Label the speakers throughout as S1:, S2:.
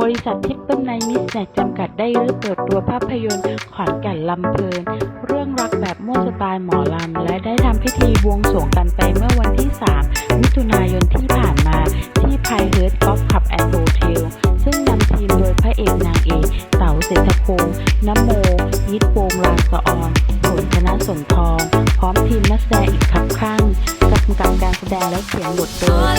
S1: บริษัททิปเปิลไนมิสแนกจำกัดได้รื้อเปิดตัวภาพยนตร์ขอนแก่นลำเพลิน เรื่องรักแบบมั่วสไตล์หมอลำ และได้ทำพิธีบวงสรวงกันไปเมื่อวันที่ 3 มิถุนายนที่ผ่านมาที่ไพเฮิร์ตกอล์ฟคลับแอนด์โฮเทล ซึ่งนำทีมโดยพระเอกนางเอกเต๋าเศรษฐพงษ์น้ำโม ยิดโปงลางสะออนผลธนะสนทอง พร้อมทีมนักแสดงอีกขับข้างกำกับการแสดงและเขียนบทโดย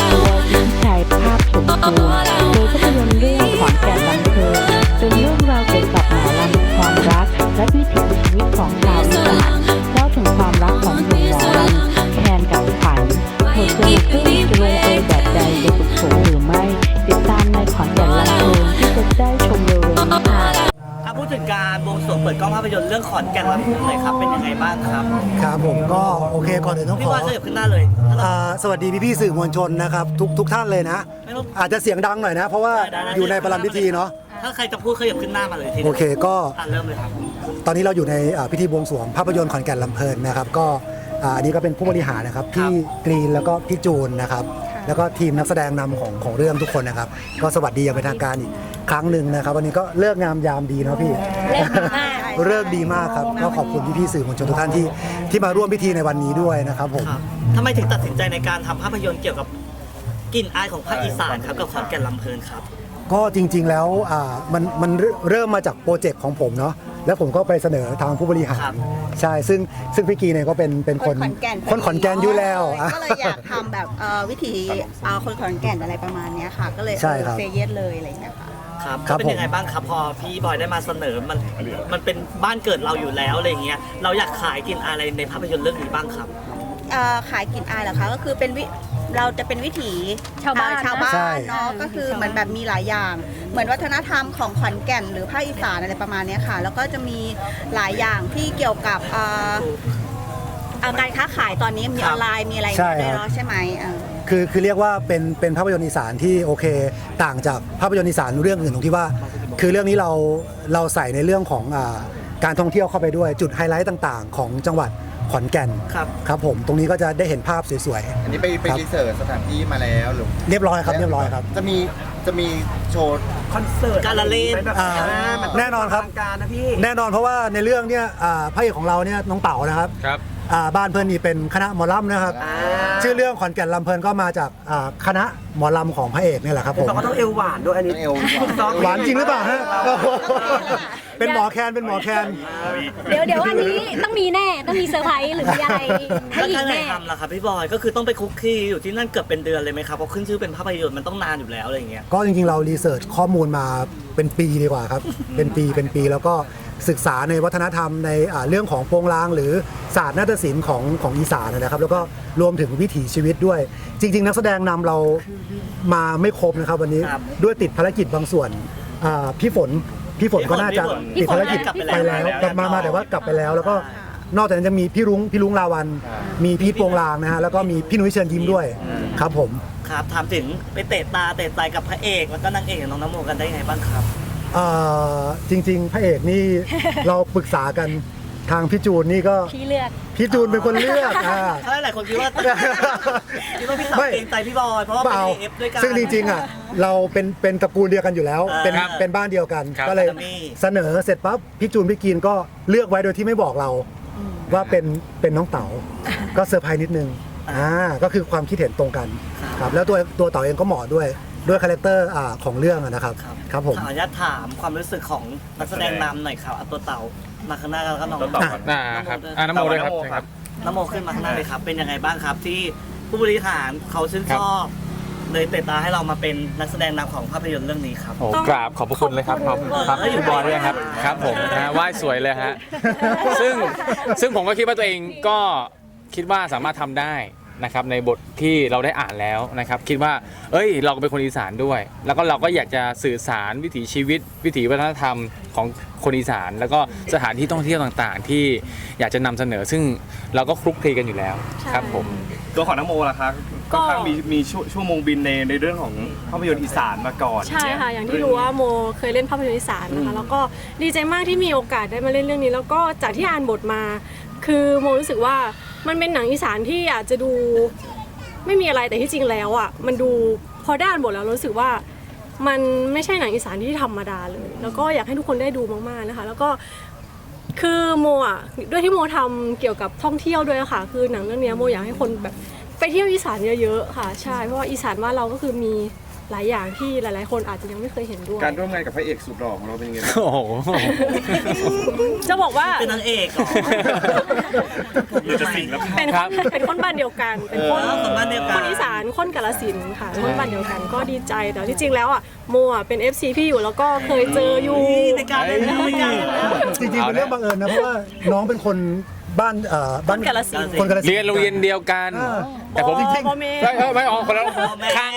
S2: ปิดกล้องภาพยนตร์เรื่องขอนแก่นลำพูนเลยครับ เป็นยังไงบ้างครับ
S3: ครับผมก็โอเคก่อนอื่นต้อง
S2: พี่
S3: ขอ
S2: ว่าขยับขึ้นหน้าเลยถ้าเรา
S3: อ่าสวัสดีพี่ๆสื่อมวลชนนะครับทุกทุกท่านเลยนะ
S2: ไม่ต้อง
S3: อาจจะเสียงดังหน่อยนะ เพราะว่า
S2: ได้ได้
S3: อยู่ในประลัมพิธีเนาะ
S2: ถ้าใครจะพูดขยับขึ้นหน้ามาเลยที
S3: โอเคก็
S2: อะเริ่มเลยครับ
S3: ตอนนี้เราอยู่ในอ่าพิธีบวงสรวงภาพยนตร์ขอนแก่นลำเพลินนะครับ ก็อ่าอันนี้ก็เป็นผู้บริหารนะครับพี่กรีนแล้วก็พี่จูนนะครับ แล้วก็ทีมนักแสดงนำของของเรื่องทุกคนนะครับ ก็สวัสดีอย่างเป็นทางการอีกครั้งหนึ่งนะครับ วันนี้ก็เลิกงามยามดีเนาะพี่เลิกดีมากครับก็ขอบคุณพี่ๆสื่อมวลชนทุกท่านที่ที่มาร่วมพิธีในวันนี้ด้วยนะครับผม
S2: ครับทำไมถึงตัดสินใจในการทำภาพยนตร์เกี่ยวกับกลิ่นอายของภาคอีสานครับกับขอนแก่นลำเพลินครับ
S3: ก็จริงๆแล้วอ่ามันมันเริ่มเริ่มมาจากโปรเจกต์ของผมเนาะ แล้วผมก็ไปเสนอทางผู้บริหา
S2: ครั
S3: ร
S2: บ
S3: ใช่ซึ่งซึ่งพี่กีเนี่ยก็เป็นเป็น
S4: ค
S3: คนน
S4: ขอนแก่น
S3: คนขอนแก่นอยู่แล้วอะ
S4: ก็เลยอยากทำแบบเอ่อวิถีเอ่อคนขอนแก่นอะไรประมาณเนี้ยค่ะ ก็เลย
S3: ใช่ครับ
S4: เซเยสเลยอะไรอย่างเงี้ยค่ะ
S2: ครับ
S3: ครั
S2: ก็
S3: บ
S2: เป็นยังไงบ้างครับพอพี่บอยได้มาเสนอมันมันเป็นบ้านเกิดเราอยู่แล้วอะไรเงี้ยเราอยากขายกลิ่นอายอะไรในภาพยนตร์เรื่องนี้บ้างครับ
S4: เอ่อขายกลิ่นอายเหรอคะก็คือเป็นวิ เราจะเป็นวิถี
S5: ชาวบ้าน
S4: เอ่อชาวบ้า
S3: ใช่
S4: นเนาะก็คือเหมือนแบบมีหลายอย่าง เหมือนวัฒนธรรมของขอนแก่น หรือภาคอีสานอะไรประมาณเนี้ยค่ะ แล้วก็จะมีหลายอย่างที่เกี่ยวกับเอ่อเอ่อการค้าขายตอนนี้มี
S2: ค
S4: อ
S2: รับ
S4: อนไลน์มีอะไร
S3: ใช่
S4: ด้วย
S3: ครับ
S4: เนาะใช่ไหมเออ
S3: คือคือเรียกว่าเป็นเป็นภาพยนตร์อีสานที่โอเค ต่างจากภาพยนตร์อีสานเรื่องอื่นตรงที่ว่า คือเรื่องนี้เราเราใส่ในเรื่องของอาการท่องเที่ยวเข้าไปด้วยจุดไฮไลท์ต่างๆ ของจังหวัด ขอนแก่น
S2: ครับ
S3: ครับผมตรงนี้ก็จะได้เห็นภาพสวย
S6: อันนี้ไปไป
S3: ครับ
S6: รีเสิร์ชสถานที่มาแล้วหรือ
S3: ๆ เรียบร้อยครับเรียบร้อยครับ
S6: จะมีจะมีโชว์
S2: การละเล่น
S3: อ่าแน่นอนครับแน่นอนเพราะว่าในเรื่องเนี่ยอ่าพระเอกของเราเนี่ยน้องเต๋านะครับ
S7: ครับ
S3: อ่าบ้านเพื่อนนี่เป็นคณะหมอลำนะครับชื่อเรื่องขอนแก่นลำเพลินก็มาจากอ่าคณะหมอลำของพระเอกนี่แหละครับผม
S2: เราก็ต้องเอวหวานด้วยอันนี้
S6: เอว
S3: หวานจริงหรือเปล่าฮะ เป็นหมอแคนเป็นหมอแคน
S5: เดี๋ยวเดี๋ยวอันนี้ต้องมีแน่ต้องมีเซอร์ไพรส์หรือมีอะไรให้
S2: แล้ว
S5: อี
S2: ถ้ากไหน
S5: แน่
S2: ทำล่ะครับพี่บอยก็คือต้องไปคุกคีอยู่ที่นั่นเกือบเป็นเดือนเลยไหมครับเพราะขึ้นชื่อเป็นภาพยนตร์มันต้องนานอยู่แล้วอะไรอย่างเงี้ย
S3: ก็จริงๆ เรารีเสิร์ชข้อมูลมาเป็นปีดีกว่าครับ เป็นปีเป็นปีแล้วก็ศึกษาในวัฒนธรรมในอ่าเรื่องของโปรงลางหรือศาสตร์นาฏศิลป์ของของอีสานนะครับ แล้วก็รวมถึงวิถีชีวิตด้วย จริง ๆ นักแสดงนำเรามาไม่ครบนะครับวันนี้
S2: ครับ
S3: ด้วยติดภารกิจบางส่วนอ่าพี่ฝน พี่ฝนก็น่าจะ
S2: พี่
S3: ติด
S2: ฝน
S3: ภารกิจ
S2: กลับไป
S3: ไป
S2: แล้
S3: แล้ววกลับมามาแต่ว่ากลับไปแล้ว แล้วก็นอกจากนั้นจะมีพี่รุ้งพี่รุ้งลาวัน มีพีทโปรงลางนะฮะแล้วก็มีพี่นุ้ยเชิญยิ้มด้วยครับผม
S2: ครับถามถึงไปเตะตาเตะใจกับพระเอกแล้วก็นางเอกอย่างน้องน้ำโมกันได้ยังไงบ้างครับ
S3: เอ่อจริงๆ พระเอกนี่ เราปรึกษากัน ทางพี่จูนนี่ก็
S5: พี่เลือก
S3: พี่จูนเป็นคนเลือกอ่า
S2: ถ้าหลายคนคิดว่า คิดว่าพี่สาว
S3: ไม่
S2: เกรงใจพี่บอย เพราะว่า
S3: เป
S2: เป็น
S3: ล่า
S2: เอฟด้วยกัน
S3: ซึ่งจริงๆอะเราเป็นเป็นตระกูลเดียวกันอยู่แล้ว
S2: อ่า
S3: เป็น
S2: ครับ
S3: เป็นบ้านเดียวกัน
S7: ครับ
S3: ก็เลย
S2: มี
S3: เสนอเสร็จปั๊บพี่จูนพี่กีนก็เลือกไว้โดยที่ไม่บอกเรา ว่าเป็นเป็นน้องเต๋าก็เซอร์ไพรส์นิดนึงอ่าก็คือความคิดเห็นตรงกันครับแล้วตัวตัวเต๋าเองก็เหมาะด้วยด้วยคาแรคเตอร์อ่าของเรื่องอะนะครับครับผม
S2: ขออนุญาตถามความรู้สึกของนักแสดงนำหน่อยครับเอาตัวเต่ามาข้างหน้าแล้วก็น้อง
S7: ต่อก่อน อ่าครับอ่าน้ำโมด้วยครับใช่ครับ
S2: น้ำโมขึ้นมาข้างหน้าเลยครับ เป็นยังไงบ้างครับ ที่ผู้บริหารเขาชื่น
S7: ครั
S2: ช
S7: บ
S2: อบเลยเตะตาให้เรามาเป็นนักแสดงนำของภาพยนตร์เรื่องนี้ครับ
S7: โอ้กราบขอบพระคุณเลยครับครับครับพี่บอยด้วยครับครับผมนะฮะไหว้สวยเลยฮะซึ่งซึ่งผมก็คิดว่าตัวเองก็คิดว่าสามารถทำได้นะครับในบทที่เราได้อ่านแล้วนะครับคิดว่า เอ้ย เราก็เป็นคนอีสานด้วย แล้วก็เราก็อยากจะสื่อสารวิถีชีวิต วิถีวัฒนธรรม ของคนอีสาน แล้วก็สถานที่ท่องเที่ยวต่างๆ ที่อยากจะนำเสนอ ซึ่งเราก็คลุกคลีกันอยู่แล้วครับผม
S8: ตัวของน้ำโมล่ะครับ
S5: ก็
S8: ค่อนข้างมีมีชั่วชั่วโมงบินในในเรื่องของภาพยนตร์อีสานมาก่อน
S9: ใช่ค่ะ อย่างที่รู้ว่าโมเคยเล่นภาพยนตร์อีสานนะคะ แล้วก็ดีใจมากที่มีโอกาสได้มาเล่นเรื่องนี้ แล้วก็จากที่อ่านบทมา คือโมรู้สึกว่ามันเป็นหนังอีสานที่อาจจะดูไม่มีอะไรแต่ที่จริงแล้วอะมันดูพอได้อ่านบทแล้วรู้สึกว่า มันไม่ใช่หนังอีสานที่ธรรมดาเลย แล้วก็อยากให้ทุกคนได้ดูมากๆนะคะ แล้วก็คือโมอะด้วยที่โมทำเกี่ยวกับท่องเที่ยวด้วยค่ะ คือหนังเรื่องนี้โมอยากให้คนแบบไปเที่ยวอีสานเยอะๆค่ะ ใช่เพราะว่าอีสานว่าเราก็คือมี หลายอย่างที่หลาย ๆ คนอาจจะยังไม่เคยเห็นด้วย
S8: การร่วมงานกับพระเอกสุดหล่อของเราเป็นยังไงบ้าง
S7: โอ้โห
S9: จะบอกว่า
S2: เป็นนางเอกเหรอ
S8: เราจะสิงแล้ว
S9: เป็น
S7: ครับ
S9: คนเป็นคนบ้านเดียวกัน เป็นคน
S2: เออคนบ้านเดียวกัน
S9: คนอีสานคนกาลสินธุ์ค่ะคนบ้านเดียวกันก็ดีใจแต่ที่จริงแล้วอะโมอะเป็น FC พี่อยู่แล้วก็เคยเจออยู่
S2: ในการเล่นแล้วในการเล่นแล้ว
S3: จริงๆเป็นเรื่องบังเอิญนะเพราะว่าน้องเป็นคนบ้านเอ่อบ้าน
S9: คนกาฬสินธุ์
S3: คนกาฬสินธุ์
S7: เรียนโรงเรียนเดียวกัน
S3: อ่า
S7: แต่ผม
S9: จริงๆ
S7: ไม่ไม่ไม่ออกคนละข้างข้างโ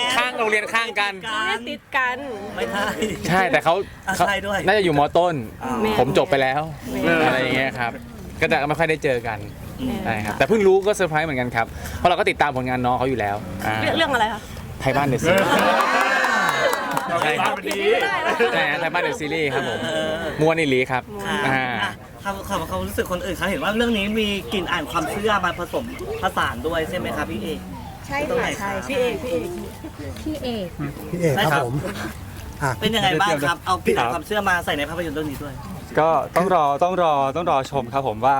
S7: รง เรียนข้างกัน
S9: ไม่ได้ติดกัน
S2: ไม่ใช่
S7: ใช่แต่เขา
S2: อะ
S7: เขา
S2: ใช่ด้วย
S7: น่าจะอยู่มอต้น
S9: แม่
S7: ผมจบไปแล้ว
S9: แม่
S7: อะไรอย่างเงี้ยครับ ก็จะไม่ค่อยได้เจอกันใช่ครับแต่เพิ่งรู้ก็เซอร์ไพรส์เหมือนกันครับเพราะเราก็ติดตามผลงานน้องเขาอยู่แล้วอ่า
S9: เรื่องเรื่องอะไรคะ
S7: ไทยบ้านเดอะซีรีส์ใช่ครับ
S8: วันนี้
S7: ใช่ฮะไทยบ้านเดอะซีรีส์ครับผมมวนอิลีครับ
S2: ค่ะ
S7: อ่า
S2: อะคำคำความรู้สึกคนอื่นเขาเห็นว่าเรื่องนี้มีกลิ่นอ่านความเชื่อมาผสมผสานด้วยใช่ไหมครับพี่เอก
S4: ใช่
S2: ตรง
S4: ค่ะ
S2: ไหน
S4: ใช่
S2: พี่เอกพี่เอก
S5: พี่เอก
S3: พี่เอกครับผมอะ
S2: เป็นยังไงบ้างครับ เอากลิ่นอ่านความเชื่อมาใส่ในภาพยนตร์เรื่องนี้ด้วย
S10: ก็ต้องรอต้องรอต้องรอชมครับผมว่า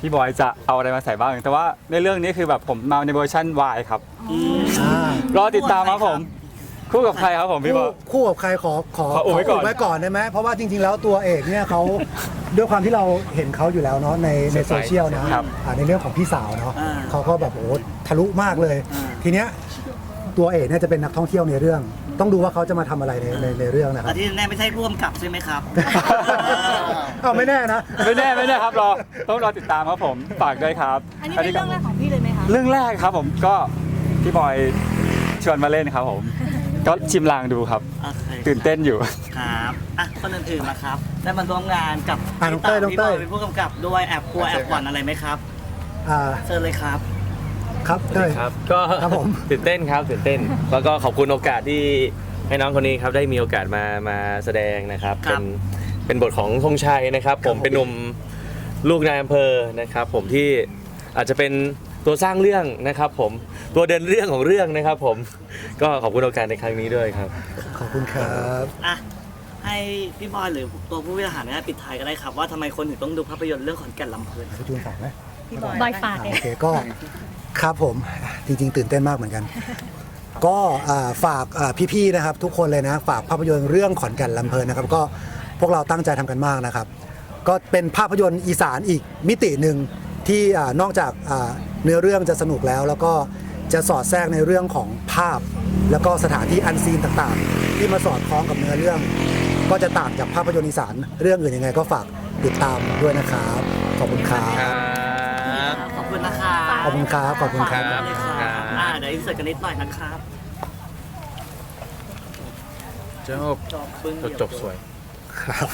S10: พี่บอยจะเอาอะไรมาใส่บ้าง แต่ว่าในเรื่องนี้คือแบบผมมาในเวอร์ชันวายครับ
S3: อ่าร
S10: อติดตามครับผม คู่กับใครครับผมพี่บ
S3: คู่
S10: อย
S3: คู่กับใครขอขอ
S10: ขออุบไว้ก่อน
S3: ไว้ก่อนได้ไหมเพราะว่าจริง ๆ แล้วตัวเอกเนี่ยเขา ด้วยความที่เราเห็นเขาอยู่แล้วเนาะในในโซเชียลนะอ่าในเรื่องของพี่สาวเนาะ
S2: อ่า
S3: เขาก็แบบโอ้โหทะลุมากเลย
S2: อ่า
S3: ทีเนี้ยตัวเอกเนี่ยจะเป็นนักท่องเที่ยวในเรื่อง ต้องดูว่าเขาจะมาทำอะไรในในในเรื่องนะค
S2: แต่
S3: รับ
S2: ที่แน่ไม่ใช่ร่วมกับใช่ไหมครับ
S3: เอาไม่แน่นะ
S10: ไม่แน่ไม่แน่ครับรอต้องรอติดตามครับผมฝากด้วยครับ
S4: อันนี้เป็นเรื่องแรกของพี่เลยไหมคะ
S10: เรื่องแรกครับผมก็พี่บอยชวนมาเล่นครับผม ก็ชิมลางดูครับ
S2: โอเค
S10: ตื่นเต้นอยู่
S2: ครับอะคนอื่นๆนะครับ ได้มาร่วมงานกับ
S3: อะน้องเต้ยน้อง
S2: พี่
S3: เต้
S2: บอยยเป็นผู้กำกับด้วยแอบกลัวแอบหวั่นอะไรไหมครับ
S3: อ่า
S2: เชิญเลยครับ
S3: ครับเต้ย
S11: ครับก็
S3: ครับผม
S11: ตื่นเต้นครับตื่นเต้น แล้วก็ขอบคุณโอกาสที่ให้น้องคนนี้ครับได้มีโอกาสมามาแสดงนะครับ
S2: ครั
S11: เป็
S2: บ
S11: นเป็นบทของธงชัยนะครับ ผมเป็นหนุ่มลูกนายอำเภอนะครับ ผมที่อาจจะเป็น ตัวสร้างเรื่องนะครับผมตัวเดินเรื่องของเรื่องนะครับผมก็ขอบคุณโอกาสในครั้งนี้ด้วยครับ
S3: ขอบคุณครับ
S2: อะให้พี่บอยหรือตัวผู้บริหารเนี่ยปิดท้ายก็ได้ครับ ว่าทำไมคนถึงต้องดูภาพยนตร์เรื่องขอนแก่นลำเพลิน
S3: พี่จูนฝากไหม
S5: บอยฝากเลย
S3: โอเคก็ครับผมจริง ๆ ตื่นเต้นมากเหมือนกัน ก็อ่าฝากอ่าพี่ๆนะครับทุกคนเลยนะฝากภาพยนตร์เรื่องขอนแก่นลำเพลินนะครับ ก็พวกเราตั้งใจทำกันมากนะครับ ก็เป็นภาพยนตร์อีสานอีกมิติหนึ่งที่อ่านอกจากอ่า เนื้อเรื่องจะสนุกแล้ว แล้วก็จะสอดแทรกในเรื่องของภาพ แล้วก็สถานที่อันซีนต่างๆ ที่มาสอดคล้องกับเนื้อเรื่อง ก็จะต่างจากภาพยนตร์อีสานเรื่องอื่นยังไงก็ฝากติดตามด้วยนะครับ ขอบคุณครับ
S7: ครับ
S2: ขอบคุณนะครับ
S3: ขอบคุณครับขอบคุณครับ
S2: ขอบคุณเลยครับอ่าเดี๋ยวอินเสิร์ตกันนิดหน่อยนะครับ
S7: จบ
S2: จบปึ้ง
S7: จบจบสวย
S3: ครับ